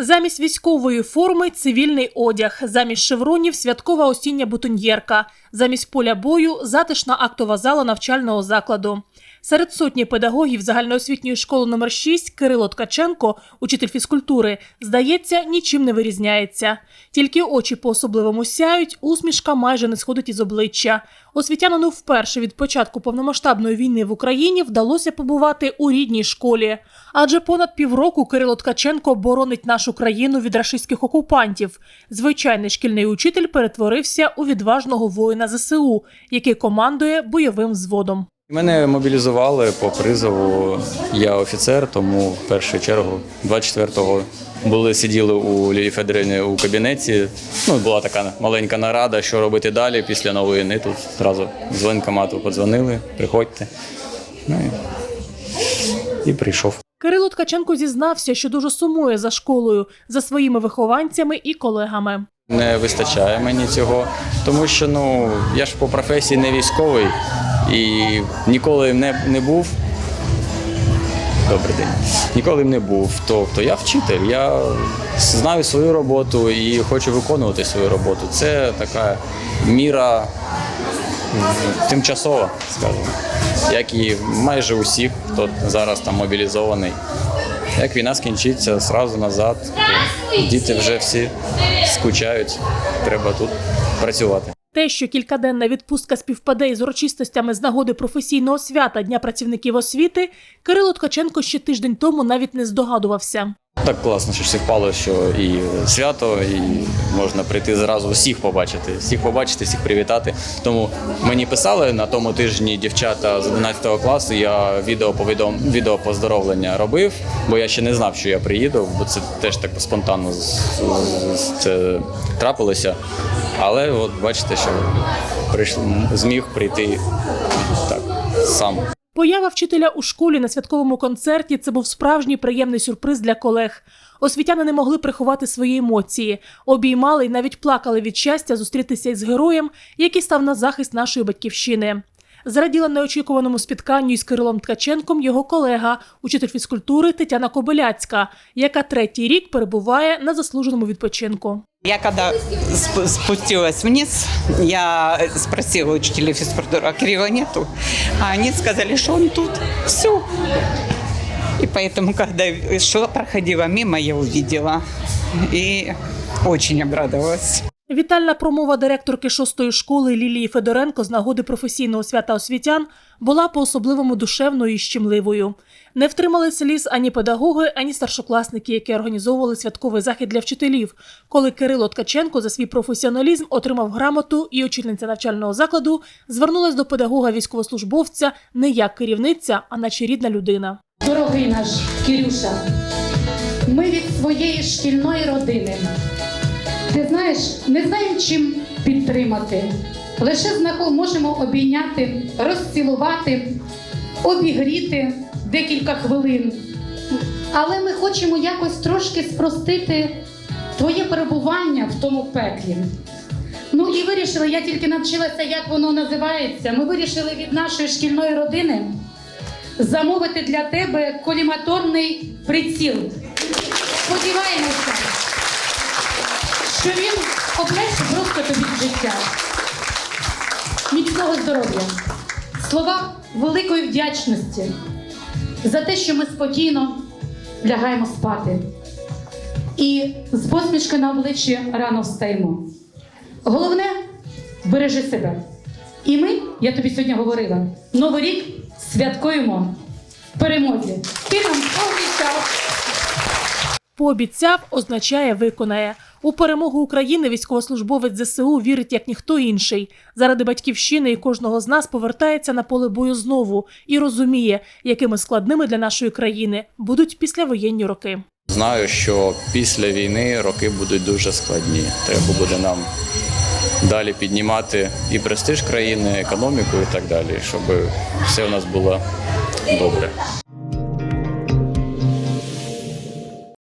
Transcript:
Замість військової форми цивільний одяг, замість шевронів святкова осіння бутоньєрка, замість поля бою затишна актова зала навчального закладу. Серед сотні педагогів загальноосвітньої школи номер 6 Кирило Ткаченко, учитель фізкультури, здається, нічим не вирізняється. Тільки очі по-особливому сяють, усмішка майже не сходить із обличчя. Освітянину вперше від початку повномасштабної війни в Україні вдалося побувати у рідній школі. Адже понад півроку Кирило Ткаченко боронить нашу країну від рашистських окупантів. Звичайний шкільний учитель перетворився у відважного воїна ЗСУ, який командує бойовим взводом. Мене мобілізували по призову. Я офіцер, тому в першу чергу 24-го були сиділи у Лілії Федорівні у кабінеті. Ну була така маленька нарада, що робити далі після нової війни. Тут одразу з воєнкомату подзвонили, приходьте. Ну і, і прийшов. Кирило Ткаченко зізнався, що дуже сумує за школою, за своїми вихованцями і колегами. Не вистачає мені цього, тому що ну я ж по професії не військовий і ніколи не, не був. Добрий день. Ніколи не був. Тобто я вчитель, я знаю свою роботу і хочу виконувати свою роботу. Це така міра тимчасова, скажімо, як і майже усіх, хто зараз там мобілізований. Як війна скінчиться, зразу назад. Діти вже всі скучають, треба тут працювати. Те, що кількаденна відпустка співпаде із урочистостями з нагоди професійного свята Дня працівників освіти, Кирило Ткаченко ще тиждень тому навіть не здогадувався. Так класно, що всі впало, що і свято, і можна прийти зразу всіх побачити, всіх побачити, всіх привітати. Тому мені писали на тому тижні дівчата з 11 класу. Я відео повідом відео поздоровлення робив, бо я ще не знав, що я приїду, бо це теж так спонтанно це трапилося. Але от бачите, що прийшли, зміг прийти так сам. Поява вчителя у школі на святковому концерті це був справжній приємний сюрприз для колег. Освітяни не могли приховати свої емоції, обіймали і навіть плакали від щастя зустрітися із героєм, який став на захист нашої батьківщини. Зраділа неочікуваному спітканню із Кирилом Ткаченком його колега, учитель фізкультури Тетяна Кобиляцька, яка третій рік перебуває на заслуженому відпочинку. Я когда сп- спустилась вниз, я спросила учителя физкультуры, а Кирилла нету. А они сказали, что он тут. Все. И поэтому, когда шла, проходила мимо, я увидела. И очень обрадовалась. Вітальна промова директорки шостої школи Лілії Федоренко з нагоди професійного свята освітян була по-особливому душевною і щемливою. Не втримали сліз ані педагоги, ані старшокласники, які організовували святковий захід для вчителів, коли Кирило Ткаченко за свій професіоналізм отримав грамоту і очільниця навчального закладу звернулась до педагога військовослужбовця не як керівниця, а наче рідна людина. Дорогий наш Кирюша, ми від своєї шкільної родини. Ти знаєш, не знаємо чим підтримати. Лише можемо обійняти, розцілувати, обігріти декілька хвилин. Але ми хочемо якось трошки спростити твоє перебування в тому пеклі. Ну і вирішили, я тільки навчилася, як воно називається. Ми вирішили від нашої шкільної родини замовити для тебе коліматорний приціл. Сподіваємося, що він облегчить просто тобі життя. Міцного здоров'я, слова великої вдячності за те, що ми спокійно лягаємо спати. І з посмішки на обличчі рано встаємо. Головне бережи себе. І ми, я тобі сьогодні говорила, Новий рік святкуємо в перемозі. Ти нам пообіцяв. Пообіцяв означає виконає. У перемогу України військовослужбовець ЗСУ вірить як ніхто інший. Заради батьківщини і кожного з нас повертається на поле бою знову і розуміє, якими складними для нашої країни будуть післявоєнні роки. Знаю, що після війни роки будуть дуже складні. Треба буде нам далі піднімати і престиж країни, економіку і так далі, щоб все у нас було добре.